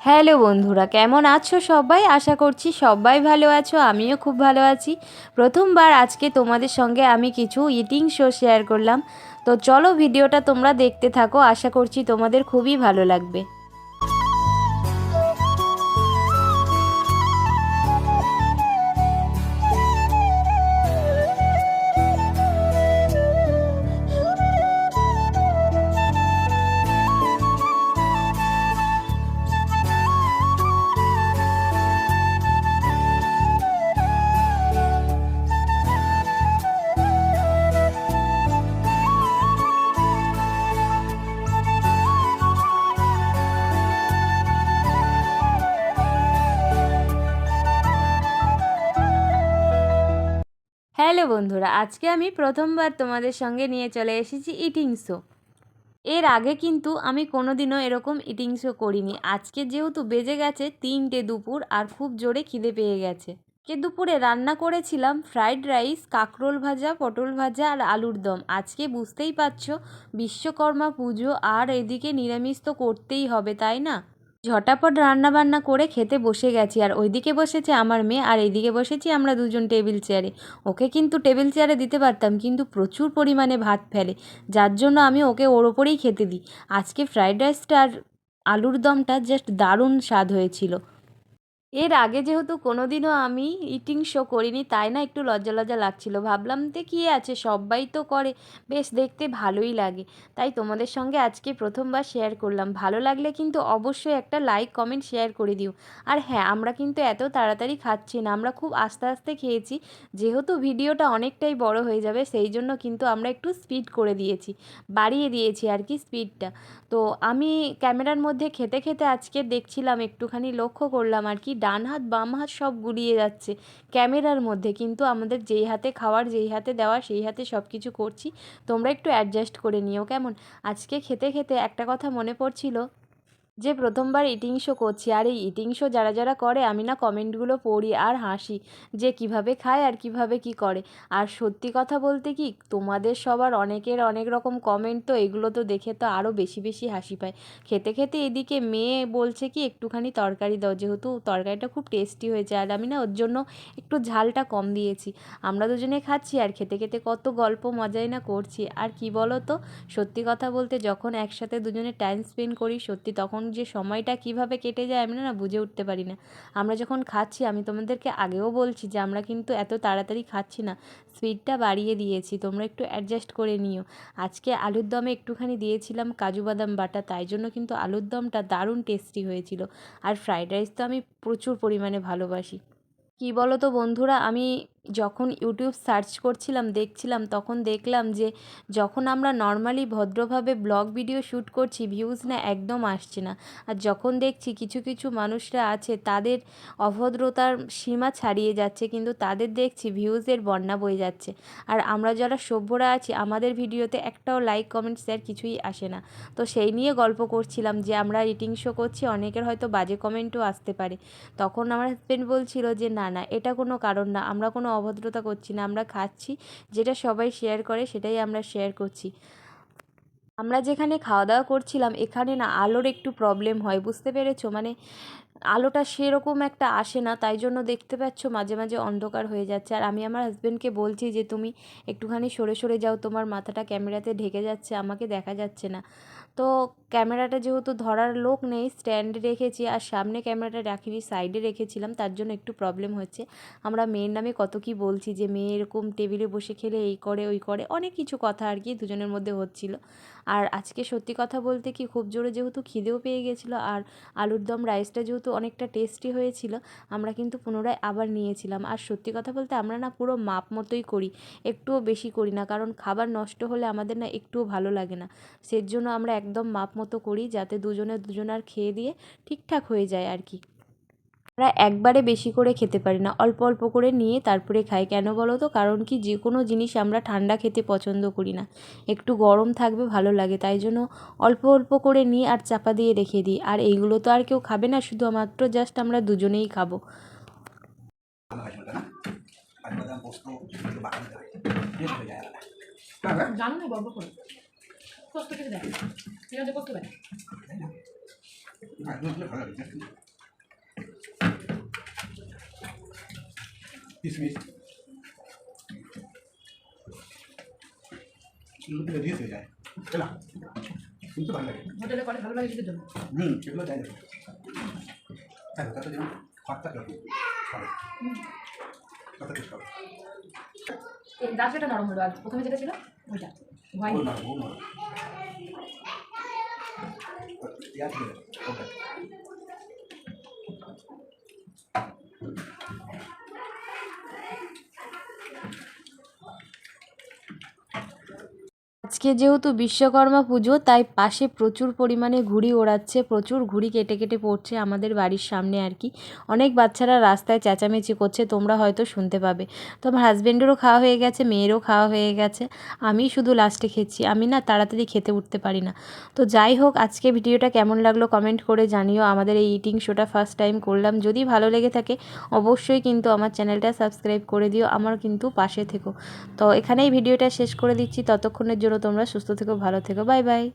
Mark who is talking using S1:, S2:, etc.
S1: Hello বন্ধুরা, কেমন আছো সবাই? আশা করছি সবাই ভালো আছো, আমিও খুব ভালো আছি। প্রথমবার আজকে তোমাদের সঙ্গে আমি কিছু ইটিং শো শেয়ার করলাম। তো চলো ভিডিওটা তোমরা দেখতে থাকো, আশা করছি তোমাদের খুবই ভালো লাগবে। হ্যালো বন্ধুরা, আজকে আমি প্রথমবার তোমাদের সঙ্গে নিয়ে চলে এসেছি ইটিং শো এর আগে কিন্তু আমি কোনোদিনও এরকম ইটিং শো করিনি। আজকে যেহেতু বেজে গেছে তিনটে দুপুর আর খুব জোরে খিদে পেয়ে গেছে। কে দুপুরে রান্না করেছিলাম ফ্রাইড রাইস কাঁকরোল ভাজা, পটল ভাজা আর আলুর দম। আজকে বুঝতেই পারছ, বিশ্বকর্মা পুজো আর এদিকে নিরামিষ তো করতেই হবে, তাই না? ঝটাপট রান্না বান্না করে খেতে বসে গেছি, আর ওইদিকে বসেছে আমার মেয়ে, আর এইদিকে বসেছি আমরা দুজন টেবিল চেয়ারে। ওকে কিন্তু টেবিল চেয়ারে দিতে পারতাম, কিন্তু প্রচুর পরিমাণে ভাত ফেলে, যার জন্য আমি ওকে ওর ওপরেই খেতে দিই। আজকে ফ্রাইড রাইসটা আর আলুর দমটা জাস্ট দারুণ স্বাদ হয়েছিল। এর আগে যেহেতু কোনোদিনও আমি ইটিং শো করিনি, তাই না একটু লজ্জা লজ্জা লাগছিল। ভাবলাম যে কী আছে সবাই তো করে। বেশ, দেখতে ভালোই লাগে। তাই তোমাদের সঙ্গে আজকে প্রথমবার শেয়ার করলাম। ভালো লাগলে কিন্তু অবশ্যই একটা লাইক কমেন্ট শেয়ার করে দিও। আর হ্যাঁ আমরা কিন্তু এত তাড়াতাড়ি খাচ্ছি না, আমরা খুব আস্তে আস্তে খেয়েছি। যেহেতু ভিডিওটা অনেকটাই বড় হয়ে যাবে, সেই জন্য কিন্তু আমরা একটু স্পিড করে দিয়েছি, বাড়িয়ে দিয়েছি আর কি স্পিডটা তো আমি ক্যামেরার মধ্যে খেতে খেতে আজকে দেখছিলাম, একটুখানি লক্ষ্য করলাম আর কি ডান হাত, বাম হাত সব গুলিয়ে যাচ্ছে ক্যামেরার মধ্যে। কিন্তু আমাদের যেই হাতে খাওয়ার, যেই হাতে দেওয়া সেই হাতে সব কিছু করছি, তোমরা একটু অ্যাডজাস্ট করে নিও, কেমন? আজকে খেতে খেতে একটা কথা মনে পড়ছিল যে প্রথমবার ইটিং শো করছি, আর এই ইটিং শো যারা যারা করে, আমি না কমেন্টগুলো পড়ি আর হাসি যে কীভাবে খায় আর কীভাবে কি করে। আর সত্যি কথা বলতে কি, তোমাদের সবার অনেকের অনেক রকম কমেন্ট তো, এগুলো তো দেখে তো আরও বেশি বেশি হাসি পায়। খেতে খেতে এদিকে মেয়ে বলছে কি, একটুখানি তরকারি দাও, যেহেতু তরকারিটা খুব টেস্টি হয়েছে, আর আমি না ওর জন্য একটু ঝালটা কম দিয়েছি। আমরা দুজনে খাচ্ছি আর খেতে খেতে কত গল্প মজাই না করছি। আর কি বলো তো সত্যি কথা বলতে যখন একসাথে দুজনে টাইম স্পেন্ড করি, সত্যি তখন যে সময়টা কীভাবে কেটে যায় আমি না বুঝে উঠতে পারি না। আমরা যখন খাচ্ছি, আমি তোমাদেরকে আগেও বলছি যে আমরা কিন্তু এত তাড়াতাড়ি খাচ্ছি না। স্পিডটা বাড়িয়ে দিয়েছি, তোমরা একটু অ্যাডজাস্ট করে নিও। আজকে আলুর দমে একটুখানি দিয়েছিলাম কাজু বাদাম বাটা, তাই জন্য কিন্তু আলুর দমটা দারুণ টেস্টি হয়েছিল। আর ফ্রাইড রাইস তো আমি প্রচুর পরিমাণে ভালোবাসি। কী বলো তো বন্ধুরা, আমি যখন ইউটিউব সার্চ করছিলাম, দেখছিলাম, তখন দেখলাম যে যখন আমরা নর্মালি ভদ্রভাবে ব্লগ ভিডিও শ্যুট করছি ভিউজ না একদম আসছে না। আর যখন দেখছি কিছু কিছু মানুষরা আছে, তাদের অভদ্রতার সীমা ছাড়িয়ে যাচ্ছে, কিন্তু তাদের দেখছি ভিউজের বন্যা বয়ে যাচ্ছে। আর আমরা যারা সভ্যরা আছি, আমাদের ভিডিওতে একটাও লাইক কমেন্ট শেয়ার কিছুই আসে না। তো সেই নিয়ে গল্প করছিলাম যে আমরা রিটিং শো করছি, অনেকের হয়তো বাজে কমেন্টও আসতে পারে। তখন আমার হাজব্যান্ড বলছিল যে, না না, এটা কোনো কারণ না, আমরা কোনো অভদ্রতা করছি না, আমরা খাচ্ছি, যেটা সবাই শেয়ার করে সেটাই আমরা শেয়ার করছি। আমরা যেখানে খাওয়া দাওয়া করছিলাম, এখানে না আলোর একটু প্রবলেম হয়, বুঝতে পেরেছ? মানে আলোটা সেরকম একটা আসে না, তাই জন্য দেখতে পাচ্ছ মাঝে মাঝে অন্ধকার হয়ে যাচ্ছে। আর আমি আমার হাজব্যান্ডকে বলছি যে, তুমি একটুখানি সরে সরে যাও, তোমার মাথাটা ক্যামেরাতে ঢেকে যাচ্ছে, আমাকে দেখা যাচ্ছে না। তো ক্যামেরাটা যেহেতু ধরার লোক নেই স্ট্যান্ডে রেখেছি আর সামনে ক্যামেরাটা রাখিনি সাইডে রেখেছিলাম, তার জন্য একটু প্রবলেম হচ্ছে। আমরা মেয়ের নামে কত কি বলছি যে, মেয়ে এরকম টেবিলে বসে খেলে এই করে, ওই করে। অনেক কিছু কথা আর কি দুজনের মধ্যে হচ্ছিল। আর আজকে সত্যি কথা বলতে কি, খুব জোরে যেহেতু খিদেও পেয়ে গেছিল আর আলুর দম রাইসটা যেহেতু অনেকটা টেস্টি হয়েছিল, আমরা কিন্তু পুনরায় আবার নিয়েছিলাম। আর সত্যি কথা বলতে আমরা না পুরো মাপ মতোই করি, একটুও বেশি করি না, কারণ খাবার নষ্ট হলে আমাদের না একটুও ভালো লাগে না। সের জন্য আমরা একদম মাপ মতো করি যাতে দুজনে দুজনার খেয়ে দিয়ে ঠিকঠাক হয়ে যায় আর কি। আমরা একবারে বেশি করে খেতে পারি না, অল্প অল্প করে নিয়ে তারপরে খাই। কেন বলো তো? কারণ কি যে কোনো জিনিস আমরা ঠান্ডা খেতে পছন্দ করি না। একটু গরম থাকবে ভালো লাগে, তাই জন্য অল্প অল্প করে নিই আর চাপা দিয়ে রেখে দিই। আর এইগুলো তো আর কেউ খাবে না, শুধুমাত্র জাস্ট আমরা দুজনেই খাব।
S2: জানো না কষ্ট দেখ ঠিক আছে, কষ্ট
S3: কিশমিশ এগুলো দিলে দিয়েছে যায় শুনতে ভালো লাগে
S2: হোটেলে ভালো
S3: হ্যাঁ
S2: দাসটা নরম হলো আর প্রথমে যেটা ছিল, ওইটা।
S3: 欢迎。我们
S1: আজকে যেহেতু বিশ্বকর্মা পুজো, তাই পাশে প্রচুর পরিমাণে ঘুড়ি ওড়াচ্ছে, প্রচুর ঘুড়ি কেটে কেটে পড়ছে আমাদের বাড়ির সামনে আর কি। অনেক বাচ্চারা রাস্তায় চেঁচামেচি করছে, তোমরা হয়তো শুনতে পাবে। তো আমার হাজব্যান্ডেরও খাওয়া হয়ে গেছে, মেয়েরও খাওয়া হয়ে গেছে। আমি শুধু লাস্টে খেয়েছি, আমি না তাড়াতাড়ি খেতে উঠতে পারি না। তো যাই হোক, আজকে ভিডিওটা কেমন লাগল কমেন্ট করে জানিও। আমাদের এই ইটিং শোটা ফার্স্ট টাইম করলাম। যদি ভালো লেগে থাকে, অবশ্যই কিন্তু আমার চ্যানেলটা সাবস্ক্রাইব করে দিও আমার কিন্তু পাশে থেকো। তো এখানেই ভিডিওটা শেষ করে দিচ্ছি। ততক্ষণের জন্য তোমরা সুস্থ থেকো ভালো থেকো বাই বাই।